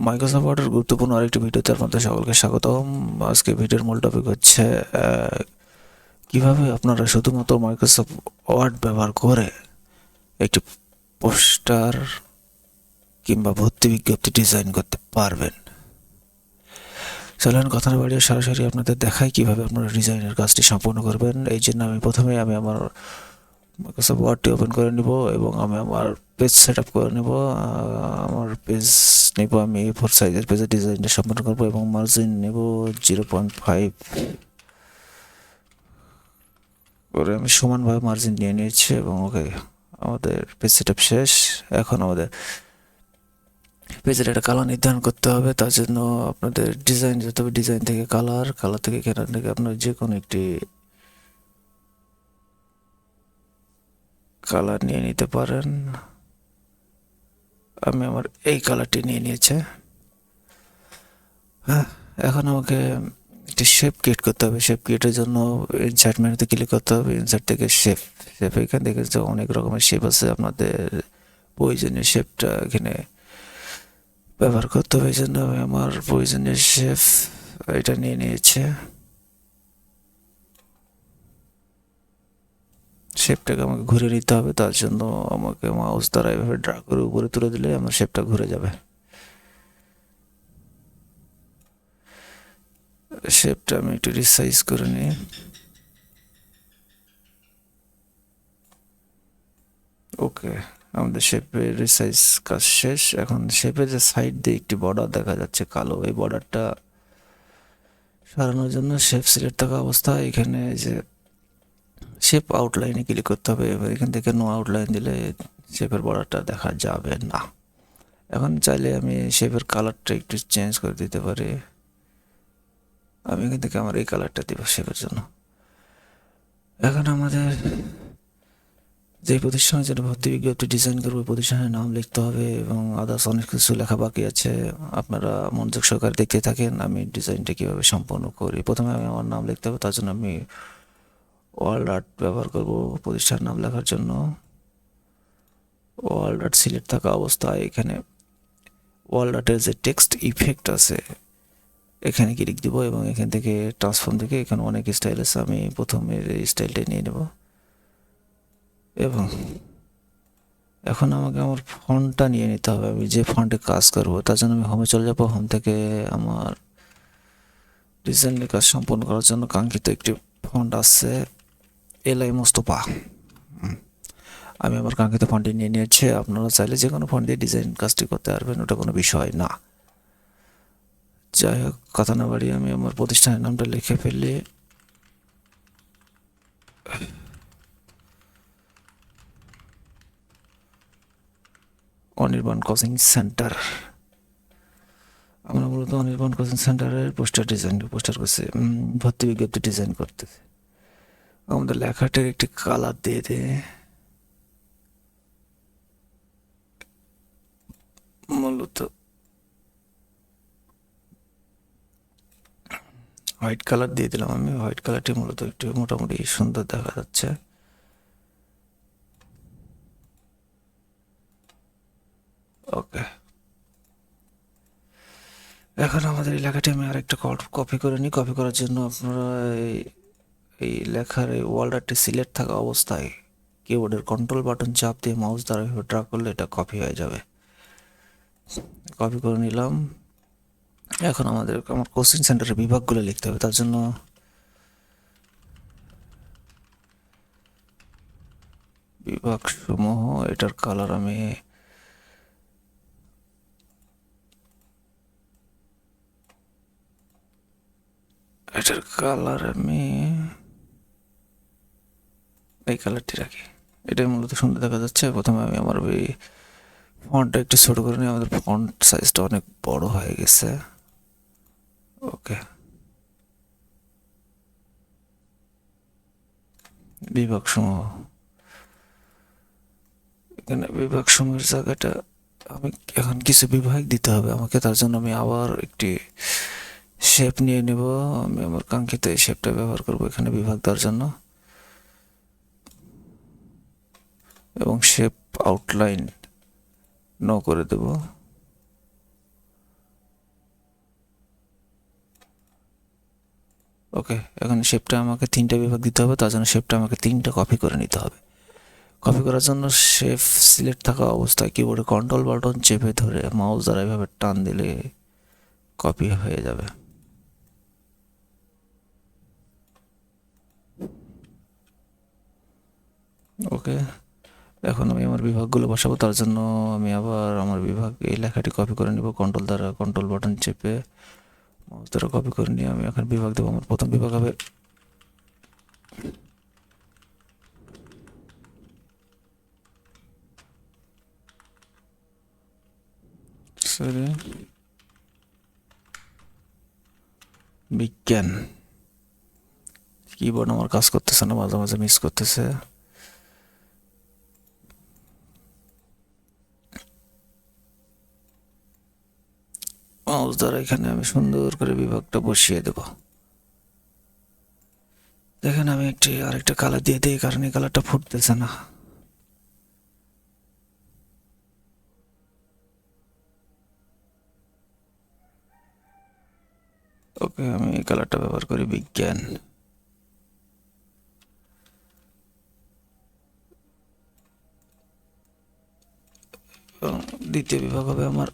Microsoft ওয়ার্ডের গুরুত্বপূর্ণ আরেকটি ভিডিওতে আপনাদের সকলকে স্বাগতম। আজকে ভিডিওর মূল টপিক হচ্ছে কীভাবে আপনারা শুধুমাত্র মাইক্রোসফট ওয়ার্ড ব্যবহার করে একটি পোস্টার কিংবা ভর্তি বিজ্ঞপ্তি ডিজাইন করতে পারবেন? চলেন কথা বাড়িয়ে সরাসরি আপনাদের দেখাই কীভাবে আপনারা ডিজাইনের কাজটি সম্পন্ন করবেন। এই জন্য আমি প্রথমে, আমি আমার মাইক্রোসফট ওয়ার্ডটি ওপেন করে নিব এবং আমি আমার পেজ সেট আপ করে নেব। আমার পেজ নেব আমি ফোর সাইজের পেজের ডিজাইনটা সম্পন্ন করব এবং মার্জিন নেব জিরো পয়েন্ট ফাইভ করে আমি সমানভাবে মার্জিন নিয়ে নিয়েছি এবং ওকে, আমাদের পেজ সেট আপ শেষ। এখন আমাদের পেজের একটা কালার নির্ধারণ করতে হবে, তার জন্য আপনাদের ডিজাইন যেতে হবে ডিজাইন থেকে কালার কালার থেকে কেনার থেকে আপনার যে কোনো একটি কালার নিয়ে নিতে পারেন। আমি আমার এই কালারটি নিয়ে নিয়েছি। হ্যাঁ এখন আমাকে একটি শেপ ক্রিয়েট করতে হবে। শেপ ক্রিয়েটের জন্য ইনসার্ট মেনুতে ক্লিক করতে হবে। ইনসার্ট থেকে শেপ শেপ এখান থেকে যে অনেক রকমের শেপ আছে আপনাদের প্রয়োজনীয় শেপটা এখানে ব্যবহার করতে হবে। এই জন্য আমি আমার প্রয়োজনীয় শেপ এটা নিয়ে নিয়েছে। শেপটাকে আমাকে ঘুরে নিতে হবে, তার জন্য আমাকে মাউস দ্বারা এভাবে ড্রা করে উপরে তুলে দিলে আমার শেপটা ঘুরে যাবে। শেপটা আমি একটু রিসাইজ করে নিই। ওকে আমাদের শেপের রিসাইজ কাজ শেষ। এখন শেপের যে সাইড দিয়ে একটি বর্ডার দেখা যাচ্ছে কালো, এই বর্ডারটা সরানোর জন্য শেপ সিলেক্ট থাকা অবস্থায় এখানে যে শেপ আউটলাইনে ক্লিক করতে হবে, এবার এখান থেকে নো আউটলাইন দিলে শেপের বর্ডারটা দেখা যাবে না। এখন চাইলে আমি শেপের কালারটা একটু চেঞ্জ করে দিতে পারি। আমি এখান থেকে আমার এই কালারটা দিব শেপের জন্য। এখন আমাদের যে প্রতিষ্ঠানের জন্য ভর্তি বিজ্ঞপ্তি ডিজাইন করব প্রতিষ্ঠানের নাম লিখতে হবে এবং আদার্স অনেক কিছু লেখা বাকি আছে। আপনারা মনোযোগ সহকারে দেখতে থাকেন আমি ডিজাইনটা কীভাবে সম্পন্ন করি। প্রথমে আমি আমার নাম লিখতে হবে, তার জন্য আমি ওয়ার্ল্ড আর্ট ব্যবহার করব প্রতিষ্ঠানের নাম লেখার জন্য। ওয়ার্ল্ড আর্ট সিলেক্ট থাকা অবস্থায় এখানে ওয়ার্ল্ড আর্টের যে টেক্সট ইফেক্ট আছে, এখানে ক্লিক দিব এবং এখান থেকে ট্রান্সফর্ম থেকে এখানে অনেক স্টাইল আছে, আমি প্রথমে এই স্টাইলটা নিয়ে নেব। এবং এখন আমাকে আমার ফন্টটা নিয়ে নিতে হবে, আমি যে ফন্টে কাজ করব, তার জন্য আমি হোমে চলে যাব। হোম থেকে আমার ডিজাইনের কাজ সম্পন্ন করার জন্য কাঙ্ক্ষিত একটি ফন্ট আছে। এলআই মোস্তফা। আমি আমার কাঙ্ক্ষিত ফন্টটি নিয়ে নিয়েছি, আপনারা চাইলে যে কোনো ফন্ট দিয়ে ডিজাইন কাজটি করতে পারবেন, ওটা কোনো বিষয় না। যাই হোক, কথা না বাড়িয়ে আমি আমার প্রতিষ্ঠানের নামটা লিখে ফেললে অনির্বাণ কোচিং সেন্টার। আমরা মূলত অনির্বাণ কোচিং সেন্টারের পোস্টার ডিজাইন, পোস্টার করছি ভর্তি বিজ্ঞপ্তি ডিজাইন করতেছে। আমাদের লেখাটার একটি কালার দিয়ে দে। মূলত হোয়াইট কালার দিয়ে দিলাম আমি। হোয়াইট কালারটি মূলত একটু মোটামুটি সুন্দর দেখা যাচ্ছে। ওকে। এখন আমাদের এলাকাটি লেখাটি আমি আরেকটা কপি করে নিই। কপি করার জন্য আপনারা এই এই লেখার এই ওয়ার্ডারটি সিলেক্ট থাকা অবস্থায় কিবোর্ডের কন্ট্রোল বাটন চাপ দিয়ে মাউস দ্বারা ড্রা করলে এটা কপি হয়ে যাবে। কপি করে নিলাম। এখন আমাদের, আমার কোচিং সেন্টারের বিভাগগুলো লিখতে হবে, তার জন্য বিভাগ সমূহ এটার কালার আমি এটার কালার আমি এই কালারটি রাখি। এটাই মূলত সুন্দর দেখা যাচ্ছে। প্রথমে আমি আমার ওই ফন্টটা একটু ছোট করে নিই। আমাদের ফন্ট সাইজটা অনেক বড় হয়ে গেছে। ওকে বিভাগ সমূহ এখানে বিভাগ সমূহের জায়গাটা আমি এখন কিছু বিভাগ দিতে হবে আমাকে। তার জন্য আমি আবার একটি শেপ নিয়ে নেব। আমি আমার কাঙ্ক্ষিত এই শেপটা ব্যবহার করব এখানে বিভাগ দেওয়ার জন্য। এবং শেপ আউটলাইন নো করে দেব। ওকে এখন শেপটা আমাকে তিনটা বিভাগ দিতে হবে, তার জন্য শেপটা আমাকে তিনটা কপি করে নিতে হবে। কপি করার জন্য শেপ সিলেক্ট থাকা অবস্থায় কিবোর্ডে কন্ট্রোল বাটন চেপে ধরে মাউস দ্বারা এভাবে টান দিলে কপি হয়ে যাবে। ওকে এখন আমি আমার বিভাগগুলো বসাবো, তার জন্য আমি আবার আমার বিভাগ এই লেখাটি কপি করে নিব কন্ট্রোল দ্বারা কন্ট্রোল বাটন চেপে মাউস দ্বারা কপি করে নিয়ে আমি এখন বিভাগ দেবো, আমার প্রথম বিভাগ হবে বিজ্ঞান। কিবোর্ড আমার কাজ করতেছে না, মাঝে মাঝে মিস করতেছে মাউস দ্বারা এখানে আমি সুন্দর করে বিভাগটা বসিয়ে দেব। দেখেন, আমি একটি, আরেকটা কালার দিয়ে দিই, কারণ এই কালারটা ফুটতেছে না। ওকে, আমি এই কালারটা ব্যবহার করি বিজ্ঞান। দ্বিতীয় বিভাগ হবে আমার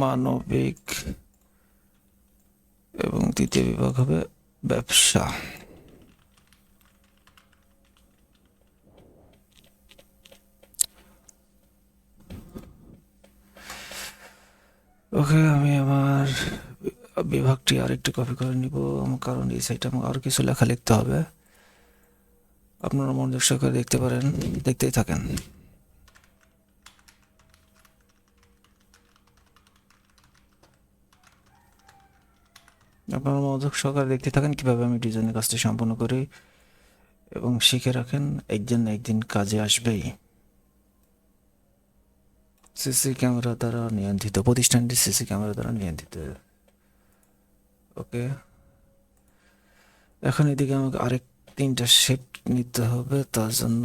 মানবিক এবং তৃতীয় বিভাগ হবে ব্যবসা। ওকে, আমি আমার বিভাগটি আর আরেকটু কপি করে নিব কারণ এই সাইডে আমাকে আরও কিছু লেখা লিখতে হবে। আপনারা মনোযোগ সহকারে দেখতে পারেন, দেখতেই থাকেন। আপনারা মনোযোগ সহকারে দেখতে থাকেন কীভাবে আমি ডিজাইনের কাজটি সম্পন্ন করি এবং শিখে রাখেন একদিন একদিন কাজে আসবেই। সিসি ক্যামেরা দ্বারা নিয়ন্ত্রিত, প্রতিষ্ঠানটি সিসি ক্যামেরা দ্বারা নিয়ন্ত্রিত। ওকে। এখন এদিকে আমাকে আরেক তিনটা শেপ নিতে হবে, তার জন্য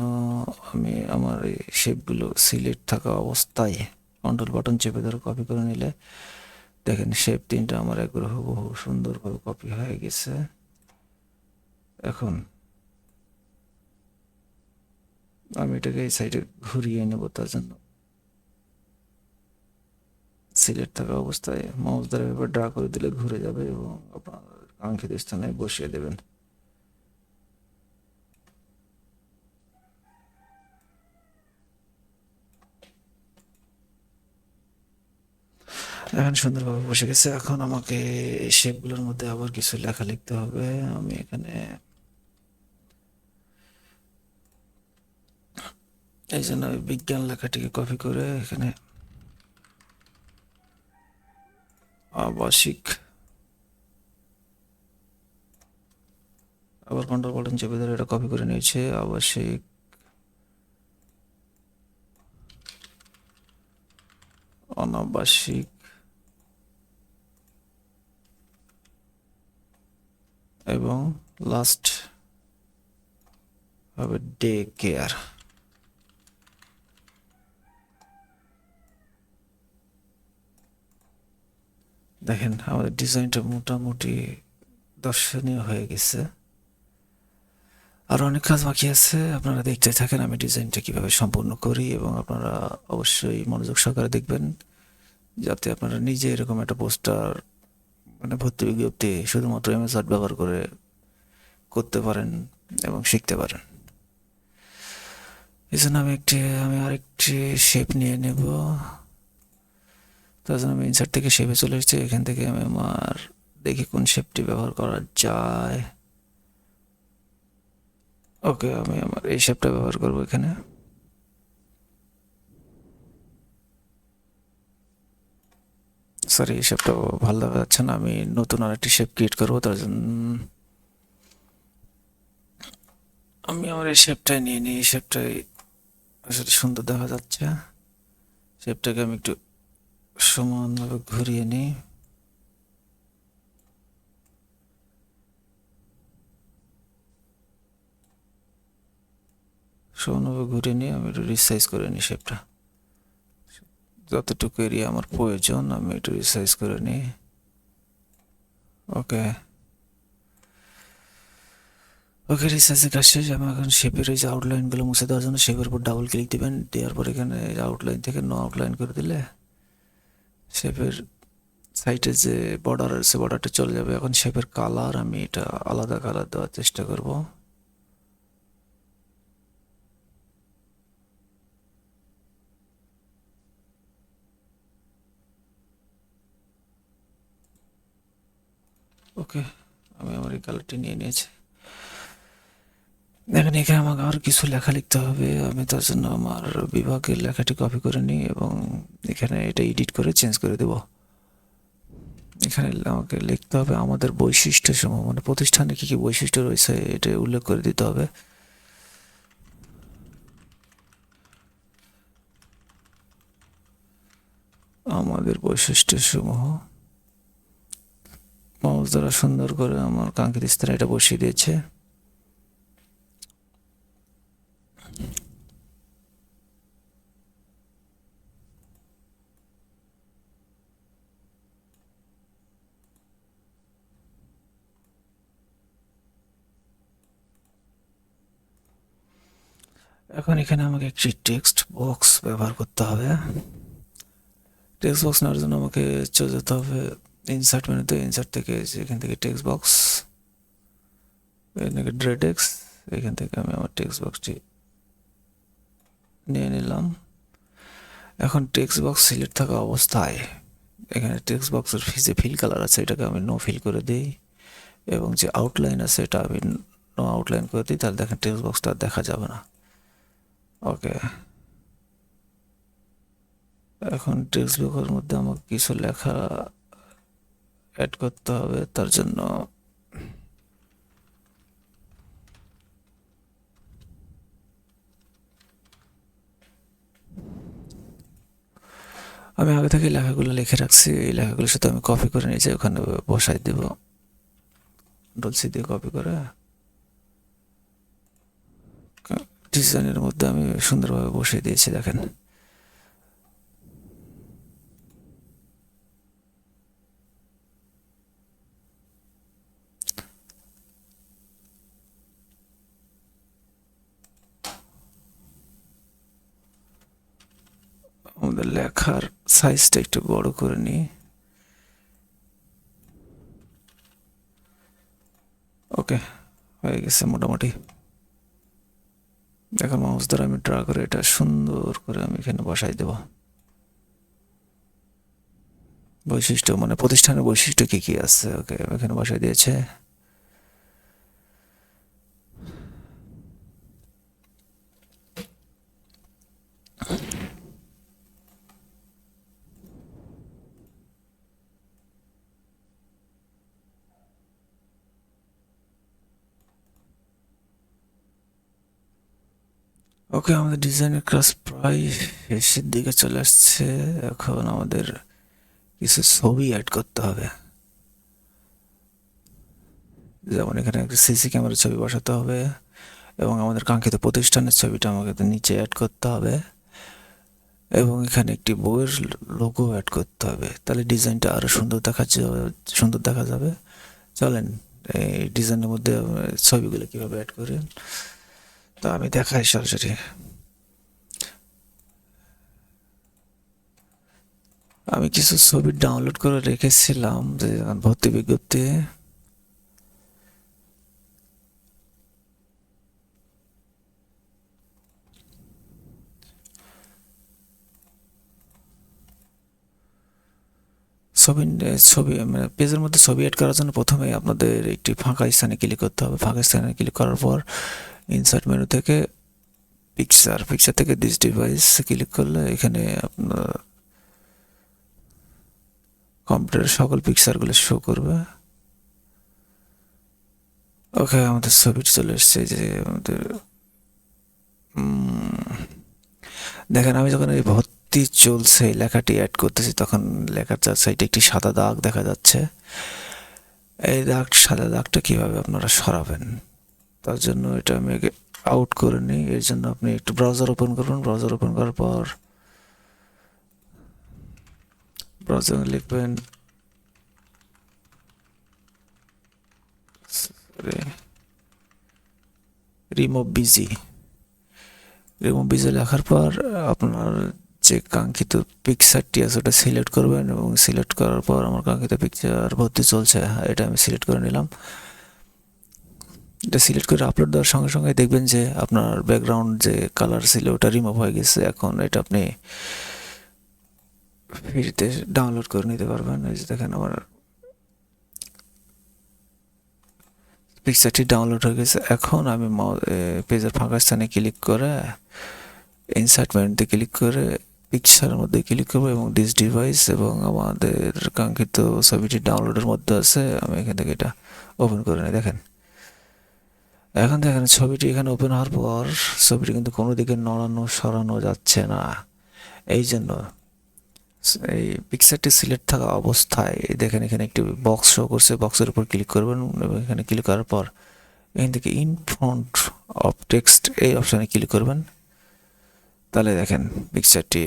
আমি আমার এই শেপগুলো সিলেক্ট থাকা অবস্থায় কন্ট্রোল বাটন চেপে ধরে কপি করে নিলে দেখেন শেপ তিনটা আমার আগ্রহ বহু সুন্দরভাবে কপি হয়ে গেছে। এখন আমি এটাকে এই সাইডে ঘুরিয়ে নেব, তার জন্য সিলেট থাকা অবস্থায় মাউস দ্বারা ড্রা করে দিলে ঘুরে যাবে এবং আপনার কাঙ্ক্ষিত স্থানে বসিয়ে দেবেন। এখন সুন্দরভাবে বসে গেছে। এখন আমাকে শেপগুলোর মধ্যে আবার কিছু লেখা লিখতে হবে। আমি এখানে এই জন্য বিজ্ঞান লেখাটিকে কপি করে এখানে আবাসিক আবার কন্ট্রোল বাটন চেপে ধরে এটা কপি করে নিয়েছে। আবাসিক অনাবাসিক এবং লাস্ট হবে ডে কেয়ার দেখেন, আমাদের ডিজাইনটা মোটামুটি দর্শনীয় হয়ে গেছে। আর অনেক কাজ বাকি আছে। আপনারা দেখতে থাকেন আমি ডিজাইনটা কীভাবে সম্পূর্ণ করি এবং আপনারা অবশ্যই মনোযোগ সহকারে দেখবেন, যাতে আপনারা নিজে এরকম একটা পোস্টার মানে ভর্তি বিজ্ঞপ্তি শুধুমাত্র এমএস আর্ট ব্যবহার করে করতে পারেন এবং শিখতে পারেন। এই জন্য আমি একটি, আমি আরেকটি শেপ নিয়ে নেব। তার জন্য আমি ইনসার্ট থেকে শেপে চলে এসেছি। এখান থেকে আমি আমার দেখি কোন শেপটি ব্যবহার করা যায়। ওকে আমি আমার এই শেপটা ব্যবহার করব এখানে। সরি শেপটা ভালো দেখা যাচ্ছে না। আমি নতুন আর একটি শেপ ক্রিয়েট করব, তার জন্য আমি আমার এই শেপটাই নিয়ে নিই। শেপটাই আসলে সুন্দর দেখা যাচ্ছে। শেপটাকে আমি একটু সমানভাবে ঘুরিয়ে নিই। সমানভাবে ঘুরিয়ে নিয়ে আমি একটু রিসাইজ করে নিই শেপটা যতটুকু এরিয়া আমার প্রয়োজন, আমি একটু রিসাইজ করে নিই। ওকে ওকে রিসার্চের কাজ শেষ। আমি এখন শেপের ওই যে আউটলাইনগুলো মুছে দেওয়ার জন্য শেপের উপর ডাবল ক্লিক দিবেন। দেওয়ার পর এখানে আউটলাইন থেকে নো আউটলাইন করে দিলে শেপের সাইটে যে বর্ডার আছে বর্ডারটা চলে যাবে। এখন শেপের কালার আমি এটা আলাদা কালার দেওয়ার চেষ্টা করব। ওকে, আমি আমার এই কালারটি নিয়ে নিয়েছি। দেখেন, এখানে আমাকে আর কিছু লেখা লিখতে হবে। আমি তার জন্য আমার বিভাগের লেখাটি কপি করে নিই এবং এখানে এটা এডিট করে চেঞ্জ করে দেব। এখানে আমাকে লিখতে হবে আমাদের বৈশিষ্ট্য সমূহ মানে প্রতিষ্ঠানে কী কী বৈশিষ্ট্য রয়েছে, এটা উল্লেখ করে দিতে হবে। আমাদের বৈশিষ্ট্য সমূহ। মাউস দ্বারা সুন্দর করে আমার কাঙ্ক্ষিত স্থানে এটা বসিয়ে দিয়েছে। এখন এখানে আমাকে একটি টেক্সট বক্স ব্যবহার করতে হবে। টেক্সট বক্স নেওয়ার জন্য আমাকে চলে যেতে হবে। ইনসার্ট মেনুতে ইনসার্ট থেকে এখান থেকে টেক্সট বক্স এখান থেকে ড্রেডেক্স এখান থেকে আমি আমার টেক্সট বক্সটি নিয়ে নিলাম। এখন টেক্সট বক্স সিলেক্ট থাকা অবস্থায় এখানে টেক্সট বক্সের যে ফিল কালার আছে এটাকে আমি নো ফিল করে দিই এবং যে আউটলাইন আছে এটা আমি নো আউটলাইন করে দিই, তাহলে দেখেন টেক্সট বক্সটা দেখা যাবে না। ওকে এখন টেক্সট বক্সের মধ্যে আমাকে কিছু লেখা অ্যাড করতে হবে, তার জন্য আমি আগে থেকে লেখাগুলো লিখে রাখছি, এই লেখাগুলো শুধু আমি কপি করে নিয়েছি ওখানে বসাই দেব। ডলসি দিয়ে কপি করে। ডিজাইনের মধ্যে আমি সুন্দরভাবে বসিয়ে দিয়েছি, দেখেন আমাদের লেখার সাইজটা একটু বড় করে নিই। ওকে, হয়ে গেছে মোটামুটি। এখন মাউস দ্বারা আমি ড্রা করে এটা সুন্দর করে আমি এখানে বসাই দেব। বৈশিষ্ট্য মানে প্রতিষ্ঠানের বৈশিষ্ট্য কি কি আছে? ওকে, এখানে বসাই দিয়েছে। ওকে, আমাদের ডিজাইনের ক্লাস প্রায় শেষের দিকে চলে আসছে। এখন আমাদের কিছু ছবি অ্যাড করতে হবে। যেমন এখানে একটা সিসি ক্যামেরার ছবি বসাতে হবে এবং আমাদের কাঙ্ক্ষিত প্রতিষ্ঠানের ছবিটা আমাকে নিচে অ্যাড করতে হবে এবং এখানে একটি বইয়ের লোগো অ্যাড করতে হবে। তাহলে ডিজাইনটা আরও সুন্দর দেখা যাবে সুন্দর দেখা যাবে। চলেন, এই ডিজাইনের মধ্যে, ছবিগুলো কীভাবে অ্যাড করেন তো আমি দেখাই সরাসরি। আমি কিছু ছবি ডাউনলোড করে রেখেছিলাম ভর্তি বিজ্ঞপ্তি। ছবি ছবি মানে পেজের মধ্যে ছবি অ্যাড করার জন্য প্রথমে আপনাদের একটি ফাঁকা স্থানে ক্লিক করতে হবে। ফাঁকা স্থানে ক্লিক করার পর ইনসার্ট মেনু থেকে পিকচার পিকচার থেকে দিস ডিভাইস ক্লিক করলে এখানে আপনার কম্পিউটারের সকল পিকচারগুলো শো করবে। ওকে আমাদের ছবি চলে এসছে যে আমাদের দেখেন আমি যখন এই ভর্তি চলছে এই লেখাটি অ্যাড করতেছি, তখন লেখার চার সাইডে একটি সাদা দাগ দেখা যাচ্ছে। এই দাগ, সাদা দাগটা কীভাবে আপনারা সরাবেন? তার জন্য এটা আমি আগে আউট করে নিই। এর জন্য আপনি একটু ব্রাউজার ওপেন করুন। ব্রাউজার ওপেন করার পর ব্রাউজার লিখবেন রিমুভ বিজি রিমোভ বিজি লেখার পর আপনার যে কাঙ্ক্ষিত পিকচারটি আছে ওটা সিলেক্ট করবেন এবং সিলেক্ট করার পর আমার কাঙ্ক্ষিত পিকচার ভর্তি চলছে। এটা আমি সিলেক্ট করে নিলাম। এটা সিলেক্ট করে আপলোড দেওয়ার সঙ্গে সঙ্গে দেখবেন যে আপনার ব্যাকগ্রাউন্ড যে কালার ছিল ওটা রিমুভ হয়ে গেছে। এখন এটা আপনি ফ্রিতে ডাউনলোড করে নিতে পারবেন। এই যে দেখেন আমার পিকচারটি ডাউনলোড হয়ে গেছে। এখন আমি পেজের ফাঁকা স্থানে ক্লিক করে ইনসার্ট মেনুতে ক্লিক করে পিকচারের মধ্যে ক্লিক করব এবং ডিস ডিভাইস এবং আমাদের কাঙ্ক্ষিত ছবিটি ডাউনলোডের মধ্যে আছে। আমি এখান থেকে এটা ওপেন করে নিই। দেখেন। এখন দেখেন ছবিটি এখানে ওপেন হওয়ার পর ছবিটি কিন্তু কোনো দিকে নড়ানো, সরানো যাচ্ছে না। এই জন্য এই পিকচারটি সিলেক্ট থাকা অবস্থায় দেখেন এখানে একটি বক্স শো করছে। বক্সের উপর ক্লিক করবেন এবং এখানে ক্লিক করার পর এখান থেকে ইন ফ্রন্ট অফ টেক্সট এই অপশানে ক্লিক করবেন। তাহলে দেখেন পিকচারটি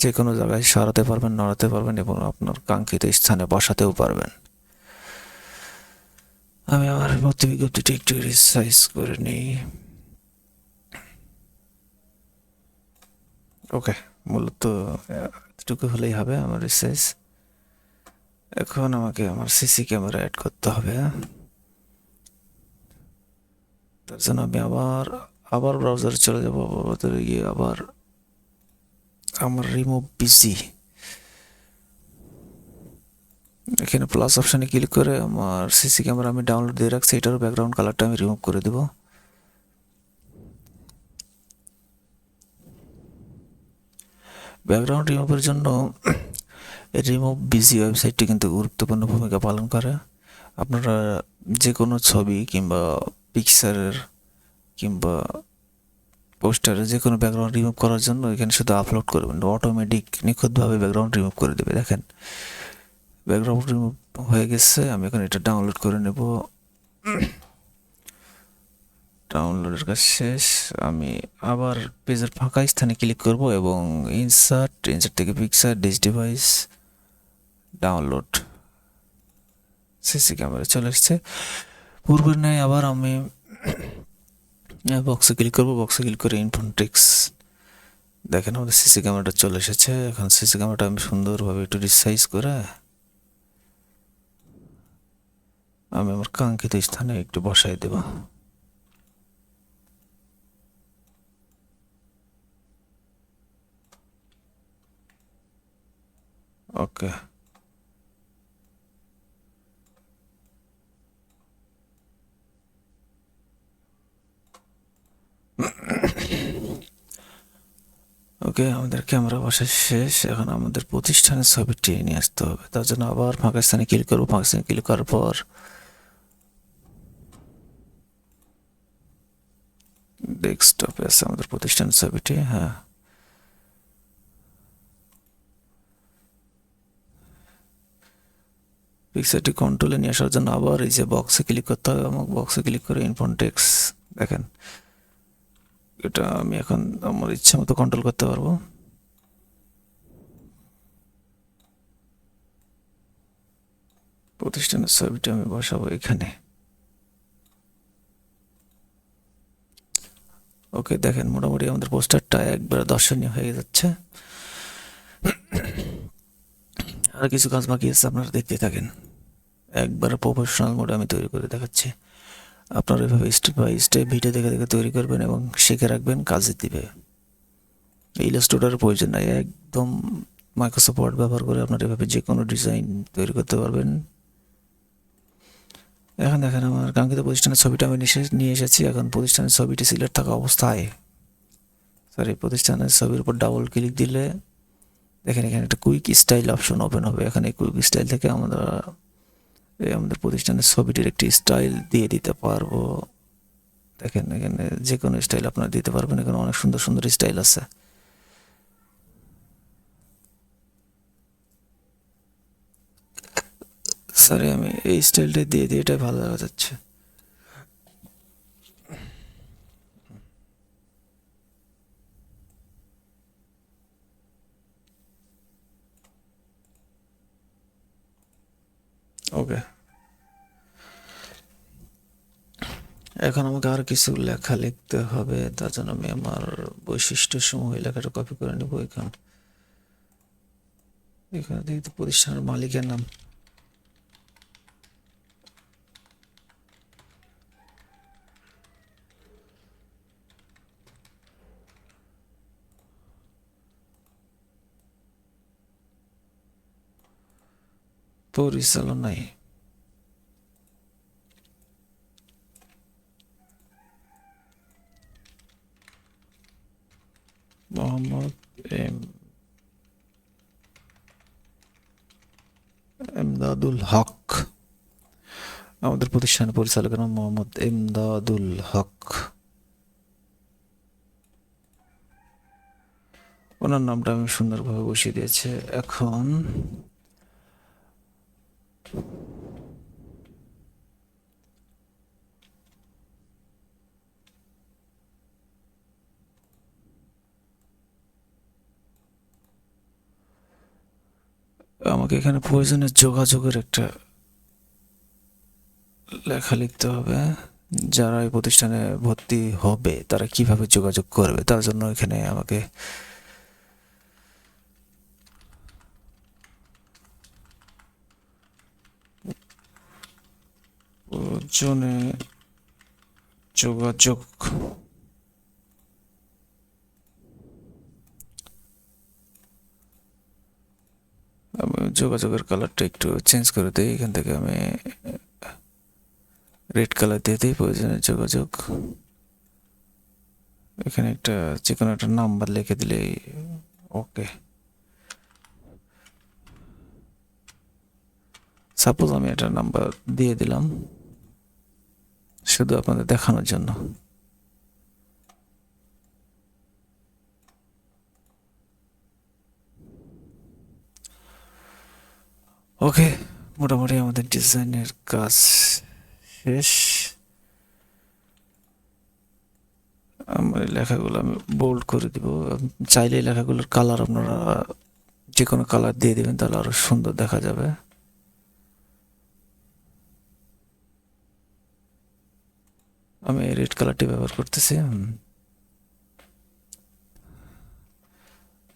যে কোনো জায়গায় সরাতে পারবেন, নড়াতে পারবেন এবং আপনার কাঙ্ক্ষিত স্থানে বসাতেও পারবেন। আমি আমার ভর্তি বিজ্ঞপ্তিটি একটু রিসাইজ করে নিই। ওকে, মূলত এতটুকু হলেই হবে আমার রিসাইজ। এখন আমাকে আমার সিসি ক্যামেরা অ্যাড করতে হবে। তার জন্য আমি আবার আবার ব্রাউজারে চলে যাব ব্রাউজারে গিয়ে আবার আমার রিমুভ বিজি এখানে প্লাস অপশানে ক্লিক করে আমার সিসি ক্যামেরা আমি ডাউনলোড দিয়ে রাখছি, এটারও ব্যাকগ্রাউন্ড কালারটা আমি রিমুভ করে দেবো। ব্যাকগ্রাউন্ড রিমুভের জন্য রিমুভ বিজি ওয়েবসাইটটি কিন্তু গুরুত্বপূর্ণ ভূমিকা পালন করে। আপনারা যে কোনো ছবি কিংবা পিকচারের কিংবা পোস্টারে যে কোনো ব্যাকগ্রাউন্ড রিমুভ করার জন্য এখানে শুধু আপলোড করবেন অটোমেটিক নিখুঁতভাবে ব্যাকগ্রাউন্ড রিমুভ করে দেবে, দেখেন। ব্যাকগ্রাউন্ড রিমুভ হয়ে গেছে, আমি এখন এটা ডাউনলোড করে নেব। ডাউনলোডের কাজ শেষ, আমি আবার পেজের ফাঁকা স্থানে ক্লিক করব এবং ইনসার্ট ইনসার্ট থেকে picture this device download CC camera চলে এসছে পূর্বের ন্যায় আবার আমি বক্সে ক্লিক করব বক্সে ক্লিক করে ইনফোনটিক্স দেখেন আমাদের সিসি ক্যামেরাটা চলে এসেছে। এখন সিসি ক্যামেরাটা আমি সুন্দরভাবে একটু রিসাইজ করে আমি আমার কাঙ্ক্ষিত স্থানে একটু বসাই দেব। ওকে। ওকে, আমাদের ক্যামেরা বসা শেষ। এখন আমাদের প্রতিষ্ঠানের ছবিটি নিয়ে আসতে হবে। তার জন্য আবার ফাঁকা স্থানে ক্লিক করব। ফাঁকা স্থানে ক্লিক করার পর ডেস্কটপে আছে আমাদের প্রতিষ্ঠানের ছবিটি হ্যাঁ। পিকচারটি কন্ট্রোলে নিয়ে আসার জন্য আবার এই যে বক্সে ক্লিক করতে হবে আমাকে বক্সে ক্লিক করে ইনফন্টেক্স দেখেন। এটা আমি এখন আমার ইচ্ছা মতো কন্ট্রোল করতে পারব। প্রতিষ্ঠানের ছবিটা আমি বসাবো এখানে। ওকে দেখেন, মোটামুটি আমাদের পোস্টারটা একবার দর্শনীয় হয়ে যাচ্ছে। আর কিছু কাজ বাকি আছে, আপনারা দেখতে থাকেন। একবার প্রফেশনাল মোডে আমি তৈরি করে দেখাচ্ছি। আপনারা এভাবে স্টেপ বাই স্টেপ ভিডিও দেখে দেখে তৈরি করবেন এবং শিখে রাখবেন, কাজে দিবে। ইলাস্ট্রেটারের প্রয়োজন নাই, একদম মাইক্রোসফট ব্যবহার করে আপনারা এভাবে যে কোনো ডিজাইন তৈরি করতে পারবেন। এখন দেখেন আমার কাঙ্ক্ষিত প্রতিষ্ঠানের ছবিটা আমি নিয়ে এসেছি। এখন প্রতিষ্ঠানের ছবিটি সিলেক্ট থাকা অবস্থায়। সরি প্রতিষ্ঠানের ছবির উপর ডাবল ক্লিক দিলে দেখেন এখানে একটা কুইক স্টাইল অপশন ওপেন হবে। এখানে কুইক স্টাইল থেকে আমরা এই আমাদের প্রতিষ্ঠানের ছবিটির একটি স্টাইল দিয়ে দিতে পারব। দেখেন এখানে যে কোনো স্টাইল আপনারা দিতে পারবেন। এখানে অনেক সুন্দর সুন্দর স্টাইল আছে। সরি আমি এই স্টাইলটা দিয়ে দিই, এটাই ভালো দেখা যাচ্ছে। ওকে এখন আমাকে আর কিছু লেখা লিখতে হবে, তার জন্য আমি আমার বৈশিষ্ট্য সমূহ লেখাটা কপি করে নেব এখান। এখানে দেখি প্রতিষ্ঠানের মালিকের নাম। পরিচালনায় মোহাম্মদ এম এমদাদুল হক। আমাদের প্রতিষ্ঠানের পরিচালকের নাম মোহাম্মদ এমদাদুল হক। ওনার নামটা আমি সুন্দরভাবে বসিয়ে দিয়েছি। এখন আমাকে এখানে প্রয়োজনের যোগাযোগের একটা লেখা লিখতে হবে। যারা এই প্রতিষ্ঠানে ভর্তি হবে, তারা কীভাবে যোগাযোগ করবে, তার জন্য এখানে আমাকে প্রয়োজনে যোগাযোগ। আমি যোগাযোগের কালারটা একটু চেঞ্জ করে দিই, এখান থেকে আমি রেড কালার দিয়ে দিই, প্রয়োজনে যোগাযোগ। এখানে একটা যে কোনো একটা নাম্বার লিখে দিলেই ওকে সাপোজ আমি একটা নাম্বার দিয়ে দিলাম। শুধু আপনাদের দেখানোর জন্য। ওকে, মোটামুটি আমাদের ডিজাইনের কাজ শেষ। আমার লেখাগুলো আমি বোল্ড করে দিব। চাইলে লেখাগুলোর কালার আপনারা যে কোনো কালার দিয়ে দেবেন, তাহলে আরও সুন্দর দেখা যাবে। আমি রেড কালারটি ব্যবহার করতেছি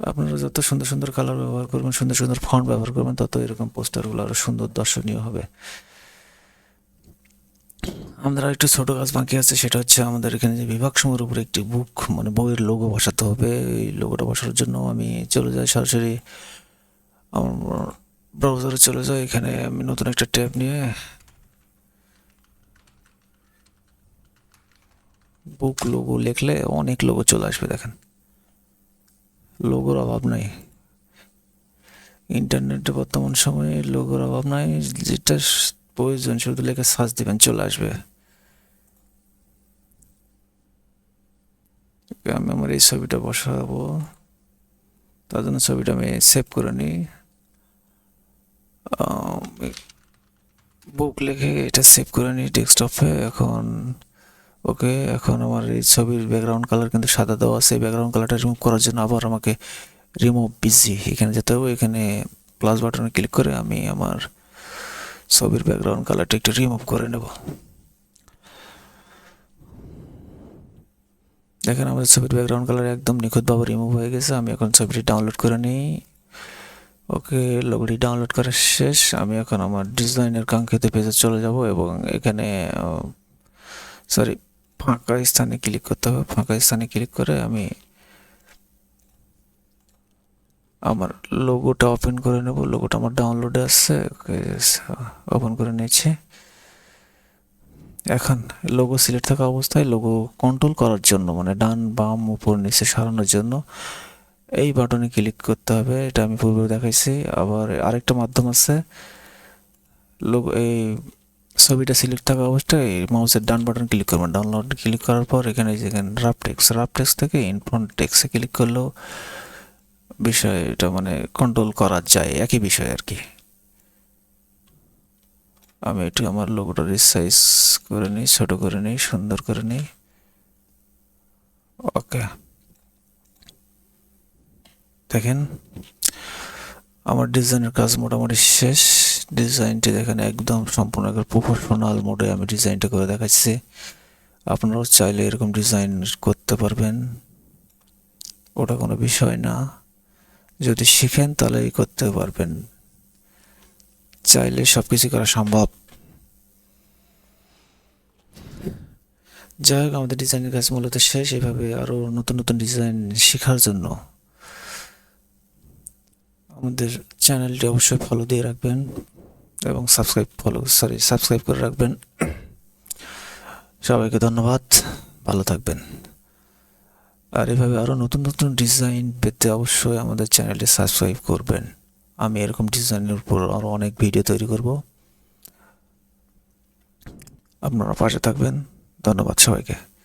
আপনারা যত সুন্দর সুন্দর কালার ব্যবহার করবেন, সুন্দর সুন্দর ফন্ট ব্যবহার করবেন, তত এরকম পোস্টারগুলো আরও সুন্দর দর্শনীয় হবে। আমাদের একটু ছোট কাজ বাকি আছে, সেটা হচ্ছে আমাদের এখানে যে বিভাগ সমূহের উপরে একটি বুক মানে বইয়ের লোগো বসাতে হবে। এই লোগোটা বসানোর জন্য আমি চলে যাই সরাসরি। আমার ব্রাউজারে চলে যাই, এখানে আমি নতুন একটা ট্যাব নিয়ে বুক লোগো লিখলে অনেক লোগো চলে আসবে, দেখেন। লোগোর অভাব নাই। ইন্টারনেটে বর্তমান সময়ে লোগোর অভাব নাই, যেটা প্রয়োজন শুধু লেখে সার্চ দিবেন, চলে আসবে। আমি আমার এই ছবিটা বসাবো। তার জন্য ছবিটা আমি সেভ করে নিই। বুক লিখে এটা সেভ করে নিই ডেস্কটপে এখন ওকে, এখন আমার এই ছবির ব্যাকগ্রাউন্ড কালার কিন্তু সাদা দেওয়া আছে। ব্যাকগ্রাউন্ড কালারটা রিমুভ করার জন্য আবার আমাকে রিমুভ বিজি এখানে যেতে হবে, এখানে প্লাস বাটনে ক্লিক করে আমি আমার ছবির ব্যাকগ্রাউন্ড কালারটা একটু রিমুভ করে নেব। দেখেন আমাদের ছবির ব্যাকগ্রাউন্ড কালার একদম নিখুঁতভাবে রিমুভ হয়ে গেছে। আমি এখন ছবিটি ডাউনলোড করে নিই। ওকে লোগোটি ডাউনলোড করা শেষ। আমি এখন আমার ডিজাইনের কাঙ্ক্ষিত পেজে চলে যাব এবং এখানে সরি ফাঁকা স্থানে ক্লিক করতে হবে। ফাঁকা স্থানে ক্লিক করে আমি আমার লোগোটা ওপেন করে নেব। লোগোটা আমার ডাউনলোডে আসছে। ওপেন করে নিয়েছি। এখন লোগো সিলেক্ট থাকা অবস্থায় লোগো কন্ট্রোল করার জন্য মানে ডান বাম উপর নিচে সরানোর জন্য এই বাটনে ক্লিক করতে হবে। এটা আমি পূর্বে দেখাইছি। আবার আরেকটা মাধ্যম আছে। লোগো এই ছবিটা সিলেক্ট থাকা অবস্থায় মাউসের ডান বাটন ক্লিক করবেন ডাউনলোড ক্লিক করার পর এখানে যেখানে রাফ টেক্স রাফ টেক্স থেকে ইনফ্রন্ট টেক্সে ক্লিক করলেও বিষয় এটা মানে কন্ট্রোল করা যায়, একই বিষয় আর কি। আমি একটু আমার লোগোটা রিসাইজ করে নিই, ছোটো করে নিই, সুন্দর করে নিই। ওকে। দেখেন, আমার ডিজাইনের কাজ মোটামুটি শেষ। ডিজাইনটি দেখেন, একদম সম্পূর্ণ প্রফেশনাল মোডে আমি ডিজাইনটা করে দেখাচ্ছি। আপনারাও চাইলে এরকম ডিজাইন করতে পারবেন। ওটা কোনো বিষয় না। যদি শিখেন তাহলেই করতে পারবেন। চাইলে সব কিছু করা সম্ভব। যাই হোক, আমাদের ডিজাইনের কাজ মূলত শেষ। এভাবে আরও নতুন নতুন ডিজাইন শেখার জন্য আমাদের চ্যানেলটি অবশ্যই ফলো দিয়ে রাখবেন। এবং সাবস্ক্রাইব ফলো সরি সাবস্ক্রাইব করে রাখবেন। সবাইকে ধন্যবাদ, ভালো থাকবেন। আর এভাবে আরও নতুন নতুন ডিজাইন পেতে অবশ্যই আমাদের চ্যানেলটি সাবস্ক্রাইব করবেন। আমি এরকম ডিজাইনের উপর আরও অনেক ভিডিও তৈরি করব। আপনারা পাশে থাকবেন। ধন্যবাদ সবাইকে।